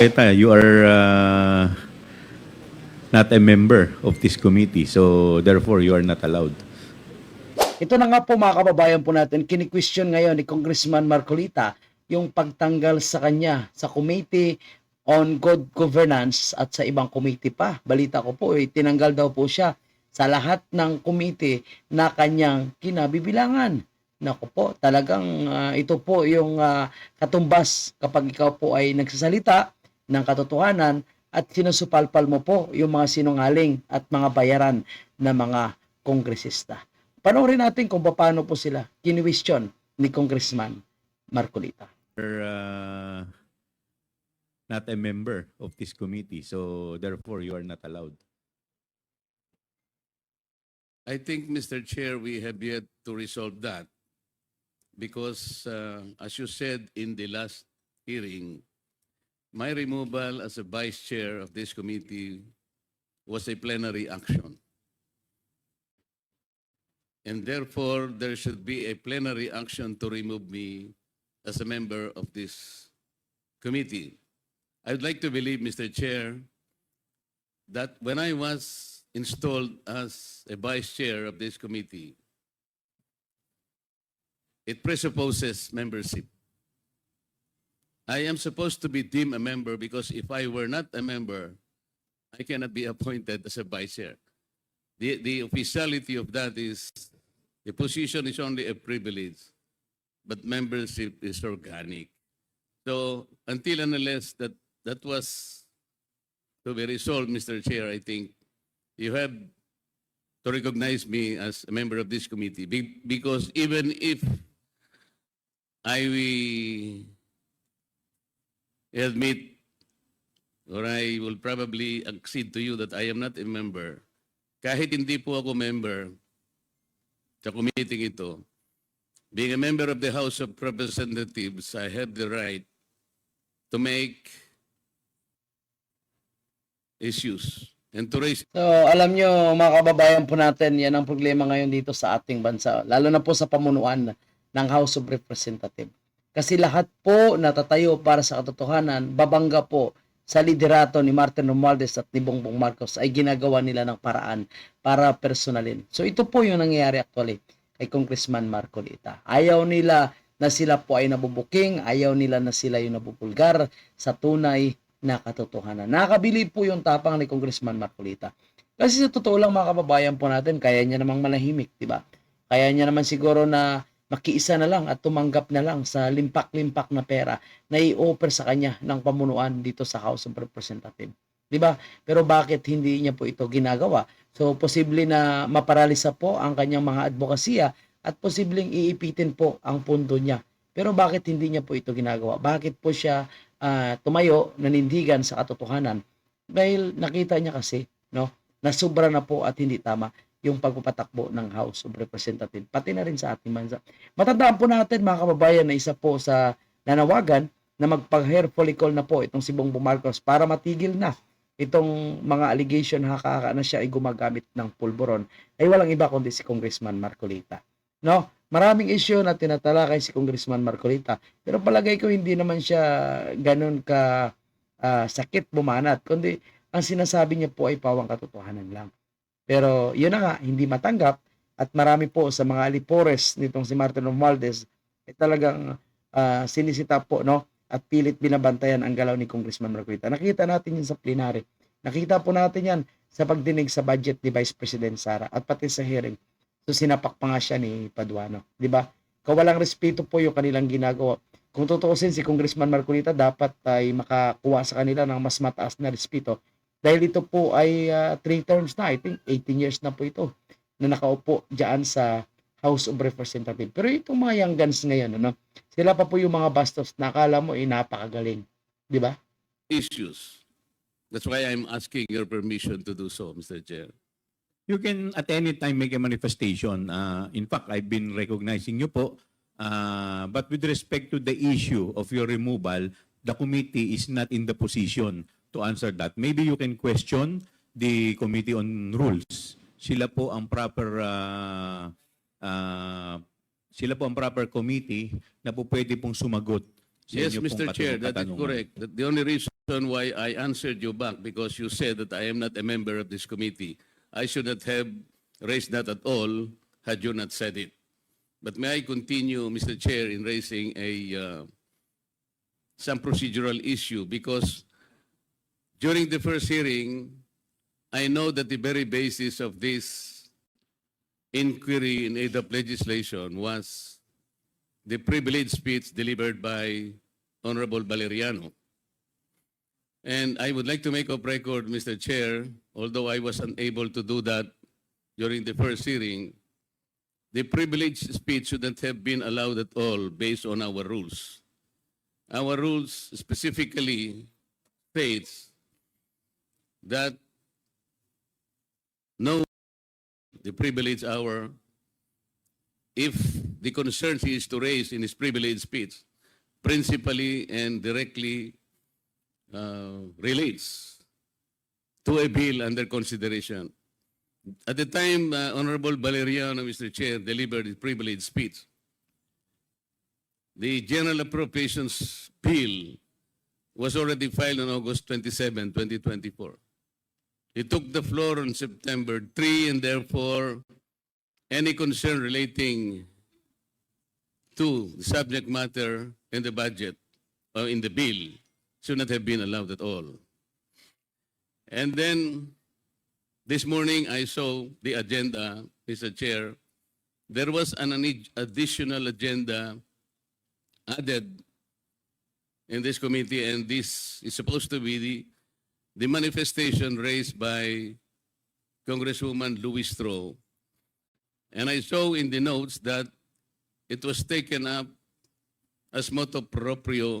Marcoleta, you are uh, not a member of this committee, so therefore you are not allowed. Ito na nga po mga kababayan po natin, kini-question ngayon ni Congressman Marcolita yung pagtanggal sa kanya sa Committee on Good Governance at sa ibang committee pa. Balita ko po, eh, tinanggal daw po siya sa lahat ng committee na kanyang kinabibilangan. Naku po, talagang ah, ito po yung ah, katumbas kapag ikaw po ay nagsasalita ng katotohanan at sinusupalpal mo po yung mga sinungaling at mga bayaran ng mga kongresista. Panoorin natin kung paano po sila kini-question ni Congressman Marcolita. Uh, not a member of this committee, so therefore you are not allowed. I think, Mr. Chair, we have yet to resolve that because, uh, as you said in the last hearing, my removal as a vice chair of this committee was a plenary action. And therefore, there should be a plenary action to remove me as a member of this committee. I would like to believe, Mr. Chair, that when I was installed as a vice chair of this committee, it presupposes membership. I am supposed to be deemed a member because if I were not a member, I cannot be appointed as a vice chair. The, the officiality of that is the position is only a privilege, but membership is organic. So until and unless that, that was to be resolved, Mr. Chair, I think you have to recognize me as a member of this committee be- because even if I will admit or I will probably accede to you that I am not a member, kahit hindi po ako member sa committee ito, being a member of the House of Representatives, I have the right to make issues and to raise So, alam nyo, mga kababayan po natin, yan ang problema ngayon dito sa ating bansa. Lalo na po sa pamunuan ng House of Representatives. Kasi lahat po natatayo para sa katotohanan, babangga po sa liderato ni Martin Romualdez at ni Bongbong Marcos ay ginagawa nila ng paraan para personalin. So ito po yung nangyayari actually kay Congressman Marcolita. Ayaw nila na sila po ay nabubuking, ayaw nila na sila yung nabubulgar sa tunay na katotohanan. Nakakabili po yung tapang ni Congressman Marcolita. Kasi sa totoo lang mga kababayan po natin, kaya niya namang manahimik, di ba? Kaya niya naman siguro na makiisa na lang at tumanggap na lang sa limpak-limpak na pera na i-offer sa kanya ng pamunuan dito sa House of Representatives. 'Di ba? Pero bakit hindi niya po ito ginagawa? So posible na maparalisa po ang kanyang mga advokasya at posibleng iipitin po ang pundo niya. Pero bakit hindi niya po ito ginagawa? Bakit po siya ah, tumayo, nanindigan sa katotohanan? Dahil nakita niya kasi, no, na sobra na po at hindi tama yung pagpapatakbo ng House of Representatives, pati na rin sa ating bansa. Matandaan po natin mga kababayan na isa po sa nanawagan na magpag-hair follicle na po itong si Bongbong Marcos para matigil na itong mga allegation haka na siya ay gumagamit ng pulburon ay walang iba kundi si Congressman Marcolita. No? Maraming issue na tinatalakay si Congressman Marcolita pero palagay ko hindi naman siya ganun ka ah, sakit bumanat kundi ang sinasabi niya po ay pawang katotohanan lang. Pero yun na nga, hindi matanggap at marami po sa mga alipores nitong si Martin Romualdez ay talagang ah, sinisita po no at pilit binabantayan ang galaw ni Congressman Marcolita. Nakita natin yun sa plenary. Nakita po natin yan sa pagdinig sa budget ni Vice President Sara at pati sa hearing. So sinapak pa nga siya ni Paduano, 'di ba? Kawalang respeto po yung kanilang ginagawa. Kung tutuusin si Congressman Marcolita dapat ay makakuha sa kanila ng mas mataas na respeto dahil ito po ay uh, three terms na, I think 18 years na po ito na nakaupo diyan sa House of Representatives. Pero itong mga young guns ngayon, ano, sila pa po yung mga bastos na akala mo ay napakagaling. Di ba? issues. That's why I'm asking your permission to do so, Mr. Chair. You can at any time make a manifestation. Uh, in fact, I've been recognizing you po. Uh, but with respect to the issue of your removal, the committee is not in the position to answer that. Maybe you can question the Committee on Rules. Sila po ang proper uh, uh, sila po ang proper committee na po pwede pong sumagot sa Yes, inyo pong Mr. Chair, that is correct. That the only reason why I answered you back because you said that I am not a member of this committee. I should not have raised that at all had you not said it. But may I continue, Mr. Chair, in raising a uh, some procedural issue because during the first hearing, I know that the very basis of this inquiry in aid of legislation was the privileged speech delivered by Honorable Valeriano. And I would like to make of record, Mr. Chair, although I was unable to do that during the first hearing, the privileged speech shouldn't have been allowed at all based on our rules. Our rules specifically states that no the privilege hour if the concerns he is to raise in his privileged speech principally and directly uh, relates to a bill under consideration. At the time, uh, Honorable Valeriano, Mr. Chair, delivered his privileged speech, the General Appropriations Bill was already filed on August 27, 2024. He took the floor on September 3 and therefore any concern relating to the subject matter in the budget or in the bill should not have been allowed at all. And then this morning I saw the agenda, Mr. Chair. There was an additional agenda added in this committee, and this is supposed to be the, the manifestation raised by Congresswoman Louis Stroh. And I saw in the notes that it was taken up as motu proprio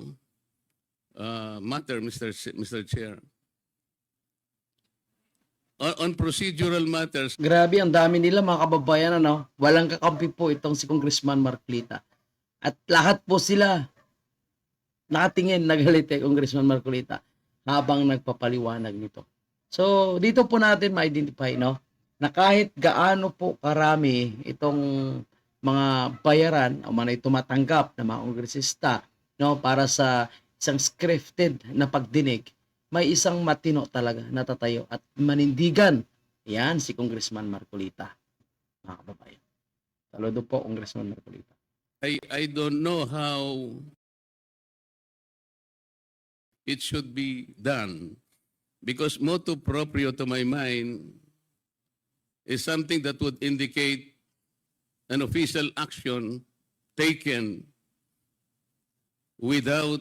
uh, matter, Mr. Mr. Chair. On procedural matters, Grabe, ang dami nila mga kababayan, ano? Walang kakampi po itong si Congressman Marcolita. At lahat po sila nakatingin, nagalit kay Congressman Marcolita habang nagpapaliwanag nito. So, dito po natin ma-identify, no? Na kahit gaano po karami itong mga bayaran o mga tumatanggap ng mga kongresista no para sa isang scripted na pagdinig may isang matino talaga na tatayo at manindigan yan si Congressman Marcolita mga kababayan saludo po Congressman Marcolita I, I don't know how it should be done because motu proprio to my mind is something that would indicate an official action taken without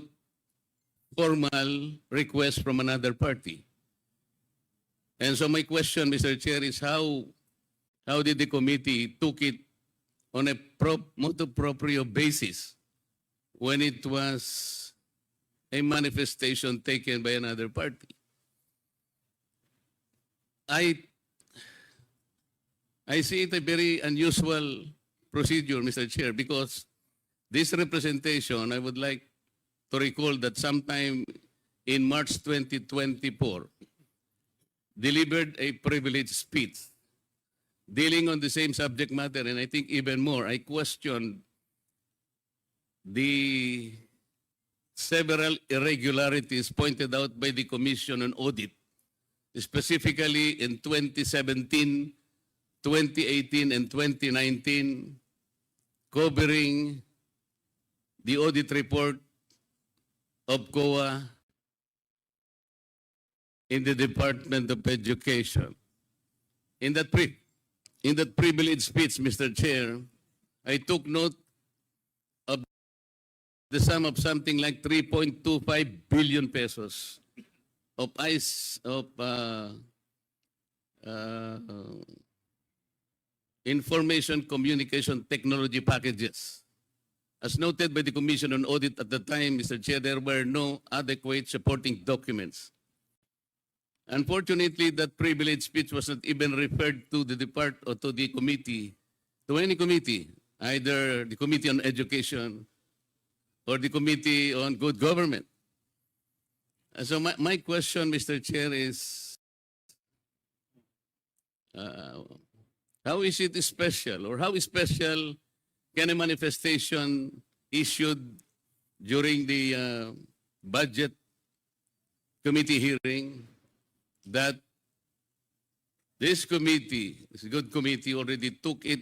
formal request from another party. And so my question, Mr. Chair, is how how did the committee took it on a pro, motu proprio basis when it was a manifestation taken by another party. I I see it a very unusual procedure, Mr. Chair, because this representation, I would like to recall that sometime in March 2024, delivered a privileged speech dealing on the same subject matter, and I think even more, I questioned the several irregularities pointed out by the Commission on Audit, specifically in 2017, 2018, and 2019, covering the audit report of COA in the Department of Education. In that pre in that privileged speech, Mr. Chair, I took note the sum of something like 3.25 billion pesos of ice of uh, uh, information communication technology packages. As noted by the Commission on Audit at the time, Mr. Chair, there were no adequate supporting documents. Unfortunately, that privileged speech was not even referred to the depart or to the committee, to any committee, either the Committee on Education or the Committee on Good Government. And so my, my question, Mr. Chair, is uh, how is it special or how special can a manifestation issued during the uh, budget committee hearing that this committee, this good committee already took it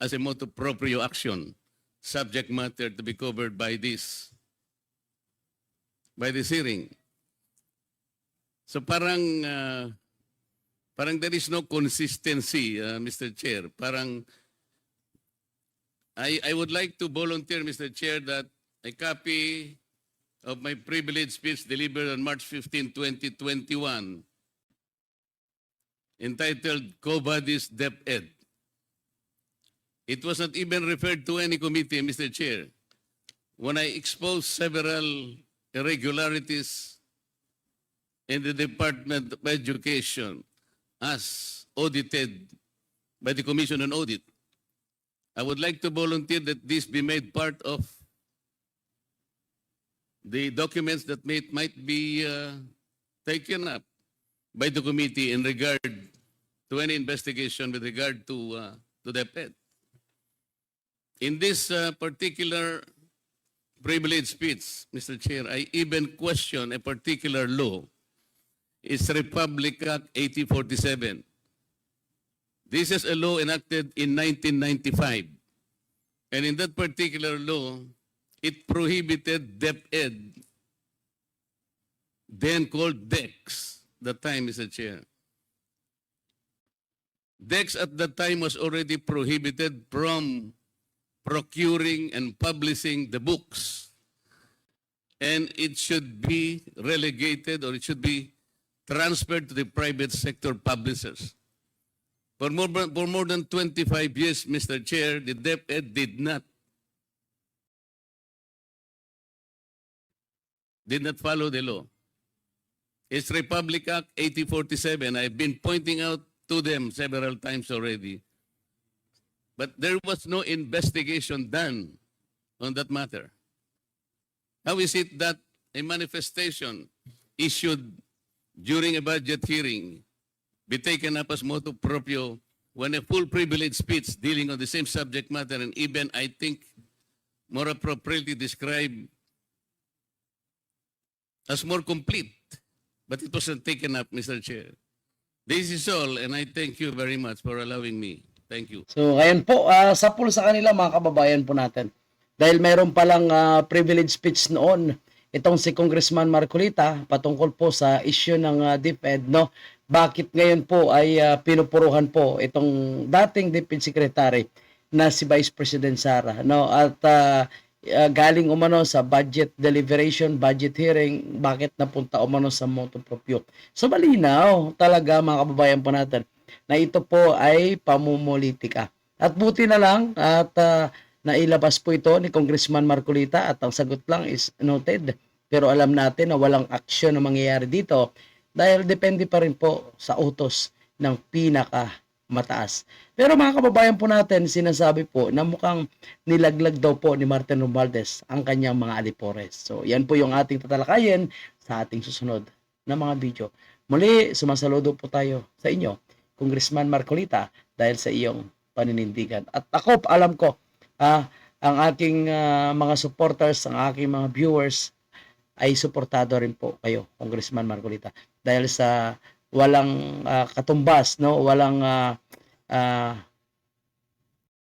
as a motu proprio action, subject matter to be covered by this, by this hearing. So parang, uh, parang there is no consistency, uh, Mr. Chair. Parang, I, I would like to volunteer, Mr. Chair, that a copy of my privileged speech delivered on March 15, 2021, entitled Covadis DepEd. It was not even referred to any committee, Mr. Chair. When I exposed several irregularities in the Department of Education as audited by the Commission on Audit, I would like to volunteer that this be made part of the documents that may, might be uh, taken up by the committee in regard to any investigation with regard to uh, to the PED. In this uh, particular privilege speech, Mr. Chair, I even question a particular law. It's Republic Act 8047. This is a law enacted in 1995. And in that particular law, it prohibited DepEd, then called DEX, the time, Mr. Chair. DEX at that time was already prohibited from procuring and publishing the books. And it should be relegated or it should be transferred to the private sector publishers. For more, for more than 25 years, Mr. Chair, the DepEd did not did not follow the law. It's Republic Act 8047. I've been pointing out to them several times already. But there was no investigation done on that matter. How is it that a manifestation issued during a budget hearing be taken up as motu proprio when a full privilege speech dealing on the same subject matter and even, I think, more appropriately described as more complete, but it wasn't taken up, Mr. Chair. This is all, and I thank you very much for allowing me. Thank you. So, ngayon po, uh, sapul sa kanila mga kababayan po natin. Dahil mayroon palang uh, privilege speech noon, itong si Congressman Marcolita patungkol po sa issue ng uh, DepEd, no? Bakit ngayon po ay uh, pinupuruhan po itong dating DepEd Secretary na si Vice President Sara, no? At uh, uh, galing umano sa budget deliberation, budget hearing, bakit napunta umano sa motu proprio. So malinaw talaga mga kababayan po natin na ito po ay pamumulitika. At buti na lang at uh, nailabas po ito ni Congressman Marcolita at ang sagot lang is noted. Pero alam natin na walang aksyon na mangyayari dito dahil depende pa rin po sa utos ng pinaka mataas. Pero mga kababayan po natin, sinasabi po na mukhang nilaglag daw po ni Martin Romualdez ang kanyang mga alipores. So yan po yung ating tatalakayin sa ating susunod na mga video. Muli, sumasaludo po tayo sa inyo, Congressman Marcolita, dahil sa iyong paninindigan. At ako, alam ko, ah, ang aking ah, mga supporters, ang aking mga viewers, ay suportado rin po kayo, Congressman Marcolita. Dahil sa walang ah, katumbas, no? walang ah, ah,